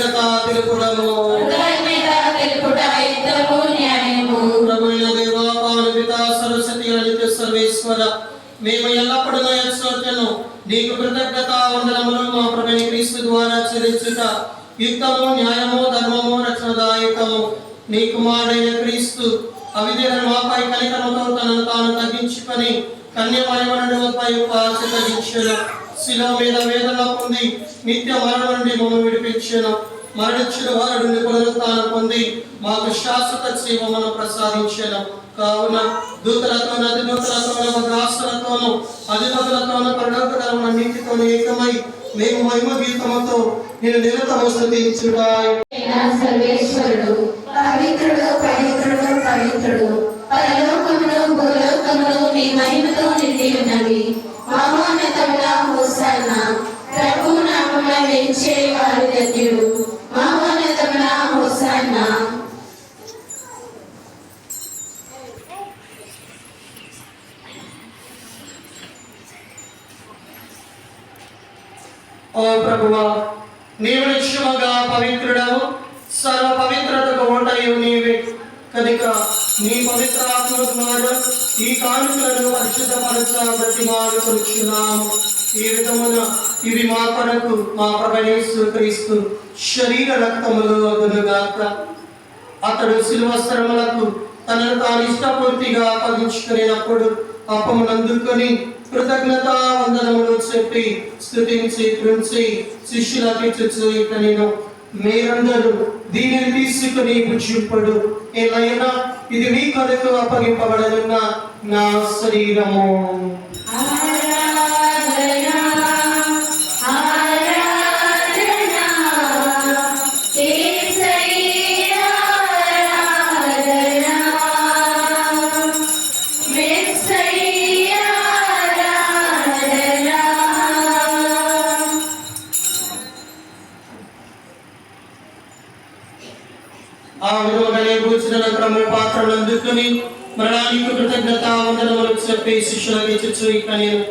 తెలుపుడము పిత సరస్వతి లలిత సర్వేశ్వర మేము ఎల్లప్పుడూ యక్షను నీకు కృతజ్ఞత వందనములు మా ప్రభుని క్రీస్తు ద్వారా చెల్లించుట. యుక్తము న్యాయము ధర్మము రక్షణదాయకము. నీ కుమారుడైన క్రీస్తు అవిధేయులను మాపై కలికలతో తనను తాను తగ్గించుకొని కన్యమయమనుడిపై పాశ తగ్గించను శిలో మీద వేదన పొంది నిత్య మరణం నుండి మమ్మల్ని విడిపించను మరణించిన వారి నుండి పునరుత్థానం పొంది మాకు శాశ్వత జీవమును ప్రసాదించను. కావున దూతలతోను అధిపతులతోను భద్రాస్తులతోను అధిపతులతోను పరలోకధర్మ నీతితోను ఏకమై మేము మహిమ గీతముతో నేను నిరతము స్థుతించుడాయి సర్వేశ్వరుడు పవిత్రుడు పవిత్రుడు పవిత్రుడు పరలోకములు ధన్యుడు. మహోన్నతముల హోసన్న ఓ ప్రభువా నీవు నిత్యముగా పవిత్రుడవు. సర్వ పవిత్రతకు ఓటయు నీవే. కనుక నీ పవిత్ర ఆత్మ ద్వారా ఈ కానుకలను పరిశుద్ధపరచ బ్రతిమాలుకొచ్చున్నాము ఈ విధమున ఇవి మా కొరకు మా ప్రభనేసు క్రీస్తు శరీర రక్తములు అగునుగాక. అతడు శిల్వస్త్రములకు తనను తాను ఇష్టపూర్తిగా అప్పగించుకునేటప్పుడు అప్పమునందుకొని కృతజ్ఞత వందనములు చెప్పి స్థుతించి కృంచి శిష్యులకు ఇచ్చుచు నేను మీరందరూ దీనిని తీసుకుని పుచ్చుపడు ఏలైనా ఇది మీ కొరకు అప్పగింపబడనున్న నా శరీరము. కూర్చున్న క్రమ పాత్రలు అందుకుని మరణానికి కృతజ్ఞత వందనములు చెప్పి శిష్యులకు ఇచ్చు ఇక నేను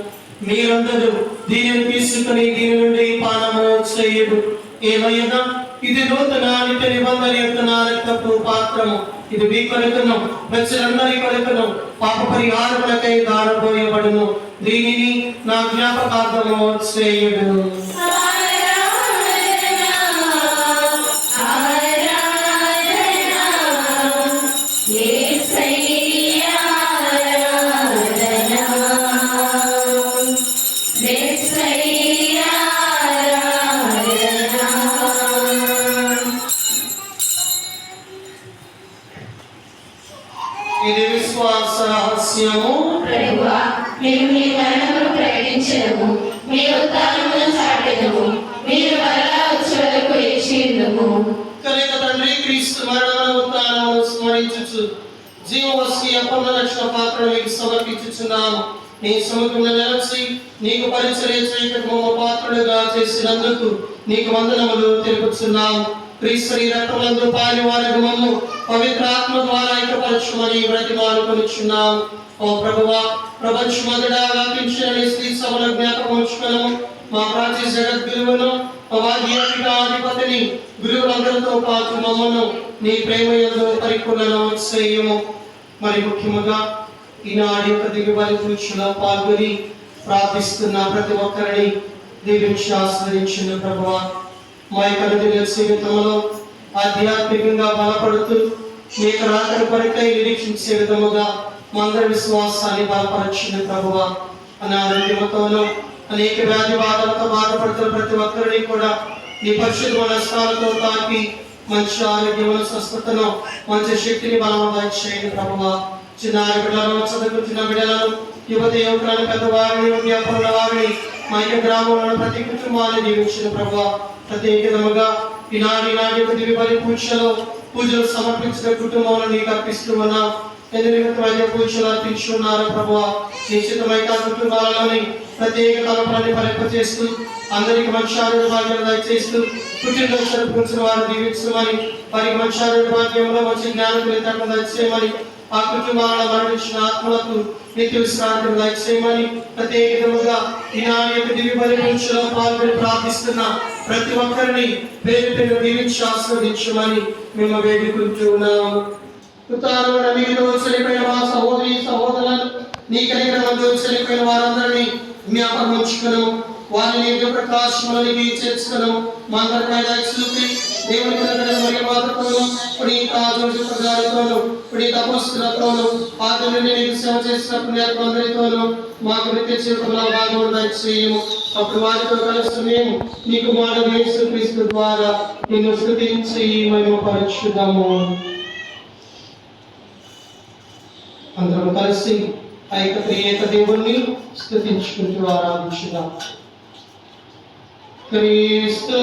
మీరందరూ దీనిని తీసుకుని దీని నుండి పానము చేయడు. ఏమైనా ఇది నూతన నిత్య నిబంధన యొక్క నా రక్తపు పాత్రము. ఇది మీ కొరకును ప్రజలందరి కొరకును పాప పరిహారములకై దారబోయబడును దీనిని నా జ్ఞాపకార్థము చేయుడు. మీ ఉత్థానమును చాటెదము. మీరు మరలా వచ్చే వరకు కనుక తండ్రి క్రీస్తు మరణమును ఉత్థానమును స్మరించుచు జీవవస్తి అపన్న లక్షణ పాత్రను మీకు సమర్పించుచున్నాము. నీ సముఖంలో నిలచి నీకు పరిచర్య చేయటకు మమ్మ పాత్రుడుగా చేసినందుకు నీకు వందనములు తెలుపుచున్నాము. క్రీస్తు శ్రీ రక్తమందు పాలి వారికి మమ్ము పవిత్ర ఆత్మ ద్వారా ఐక్యపరచుమని బ్రతిమాలుకొనిచున్నాము ఓ ప్రభువా ప్రపంచమంతటా వ్యాపించిన నీ శ్రీ సభల జ్ఞాపకం ఉంచుకున్నాము మా ప్రాచీన జగద్గురువును అధిపతిని గురువులందరితో పాటు మమ్మను నీ ప్రేమ యందు పరిపూర్ణను చేయము. మరి ముఖ్యముగా ఈనాడు యొక్క దిగుబడి పూజలో పాల్గొని ప్రార్థిస్తున్న ప్రతి ఒక్కరిని దీవించి ఆస్వాదించిన ప్రభువ. మా యొక్క దివ్య జీవితంలో ఆధ్యాత్మికంగా బలపడుతూ మీ యొక్క రాత్రి కొరకై నిరీక్షించే విధముగా మా అందరి విశ్వాసాన్ని బలపరచిన ప్రభువ. అనారోగ్యంతోనూ అనేక వ్యాధి బాధలతో బాధపడుతున్న ప్రతి ఒక్కరిని కూడా నీ పరిశుద్ధ మనస్కాలతో తాకి మంచి ఆరోగ్యమును స్వస్థతను మంచి శక్తిని బలవంతం చేయండి ప్రభువ. చిన్నారి బిడ్డలను చదువుకున్న బిడ్డలను యువత యువకులను పెద్దవారిని ఉద్యాపరుల వారిని మా యొక్క గ్రామంలో ప్రతి కుటుంబాన్ని దీవించిన ప్రభువ. ప్రత్యేకముగా ఈనాడు ఈనాటి యొక్క దివ్య బలి పూజలో పూజలు సమర్పించిన కుటుంబంలో నీకు అర్పిస్తూ ఉన్నాం. ఎందుకంటే పూజలు అర్పించున్నారు ప్రభువ నిశ్చితమైన కుటుంబాలలోని ప్రత్యేక తలపులని ఫలింపచేస్తూ అందరికి మంచి ఆరోగ్య భాగ్యం దయచేస్తూ పుట్టినరోజు జరుపుకుంటున్న వారు దీవించమని మరి మంచి ఆరోగ్య భాగ్యంలో మంచి జ్ఞానం ఫలితాలను దయచేయమని ఆ కుటుంబాల మరణించిన ఆత్మలకు నిత్య విశ్రాంతి దయచేయమని ప్రత్యేక విధముగా ఈ యొక్క దివ్య బలి పాల్గొని ప్రార్థిస్తున్న ప్రతి ఒక్కరిని పేరు పేరు దీవించి ఆస్వాదించమని మేము వేడుకుంటున్నాము. ఉన్నాము ఉత్తానమున మీలో చనిపోయిన మా సహోదరి సహోదరులను నీ కలిగిన మందు చనిపోయిన వారందరినీ జ్ఞాపకం ఉంచుకును వారిని దివ్య ప్రకాశములకి చేర్చుకును మా అందరిపై దయచూపి దేవుని మరియు మాతతోను పునీత ఆదోష ప్రజలతోను పునీత అపస్తులతోను ఆది నీకు సేవ చేసిన మాకు నిత్య జీవితంలో భాగం దయచేయము అప్పుడు వారితో కలిసి మేము నీకు మాట క్రీస్తు ద్వారా నిన్ను స్థుతించి మేము పరుచుదాము అందరం కలిసి ఐకత్రియేక దేవుణ్ణి స్థుతించుకుంటూ ఆరాధించుదాం. క్రీస్తు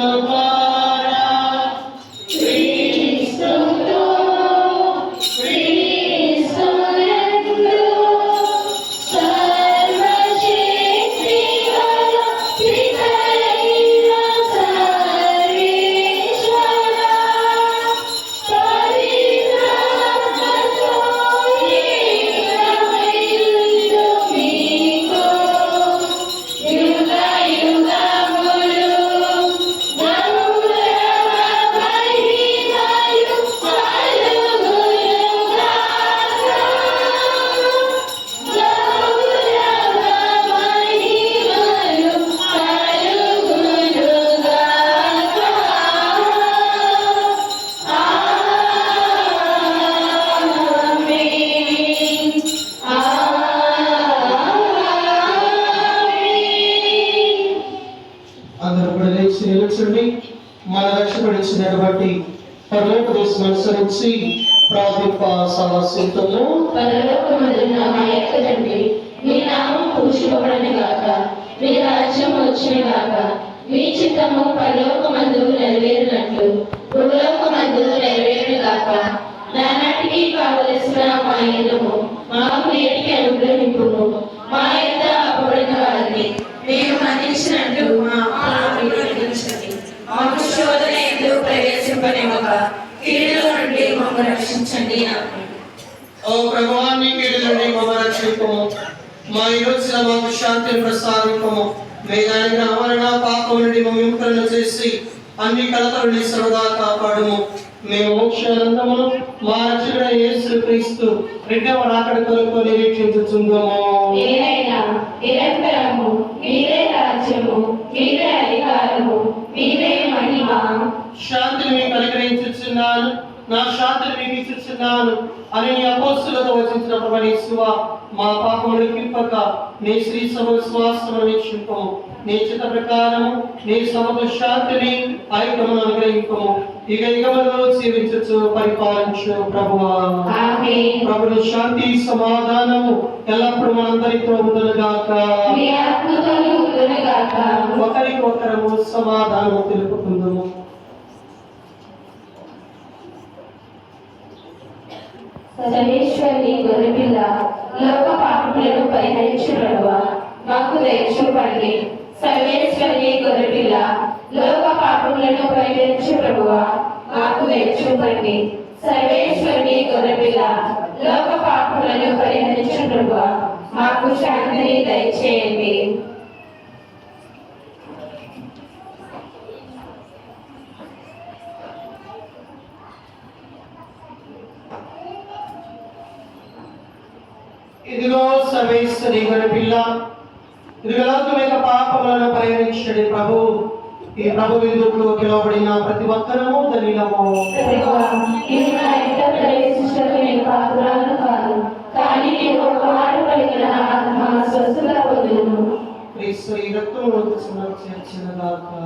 నిలుచుండి మన రక్షపడిచినటువంటి పరలోక దేశం అనుసరించి ప్రార్థింప సమస్యతము పరలోకమందున్న మా యొక్క తండ్రి మీ నామం పూజింపబడని గాక. మీ రాజ్యం వచ్చిన గాక. మీ చిత్తము పరలోకమందు నెరవేరినట్లు. కీడుల నుండి మమ్మల్ని రక్షించండి. ఓ ప్రభువాన్ని కీడులండి మమ్మ రక్షింపము. మా యోచన మాకు శాంతిని ప్రసాదింపము. వేదానికి ఆవరణ పాపం నుండి మా విముఖులను చేసి అన్ని కలతల నుండి సర్వదా కాపాడుము. మేము మోక్షానందమును మా రక్షకుడ యేసు క్రీస్తు రెండవ రాకడ కొరకు నిరీక్షించుచుందము. మీరే రాజ్యము మీరే అనుగ్రహించుచున్నాను నా శాంతిని మీకు ఇచ్చుచున్నాను అని నీ అపోస్తులతో వచించిన ప్రభనీశ్వ మా పాపములు కింపక నీ శ్రీ సభ విశ్వాసమును వీక్షింపము. నీ చిత ప్రకారము నీ సభకు శాంతిని ఐక్యమును అనుగ్రహింపము. ఇక యుగములో జీవించచ్చు పరిపాలించు ప్రభువా. ఆమేన్. ప్రభుని శాంతి సమాధానము ఎల్లప్పుడూ మనందరితో ఉందనుగాక ఒకరికి ఒకరము సమాధానము తెలుపుకుందుము. సర్వేశ్వరి గొర్రెపిల్ల లోక పాపములను పరిహరించుడవ మాకు దయచూపండి సర్వేశ్వరి గొర్రెపిల్ల లోక పాపములను పరిహరించు ప్రభువా. మాకు దయచూపండి సర్వేశ్వరి గొర్రెపిల్ల లోక పాపములను పరిహరించు ప్రభువా. మాకు శాంతిని దయచేయండి. గొర్రె పిల్ల. యొక్క పాపములను పరిహరించడి ప్రభు. ఈ ప్రభు విందుకు పిలువబడిన ప్రతి ఒక్కరము ధనిలము క్రీస్తు ఈ రక్తము చేర్చిన దాకా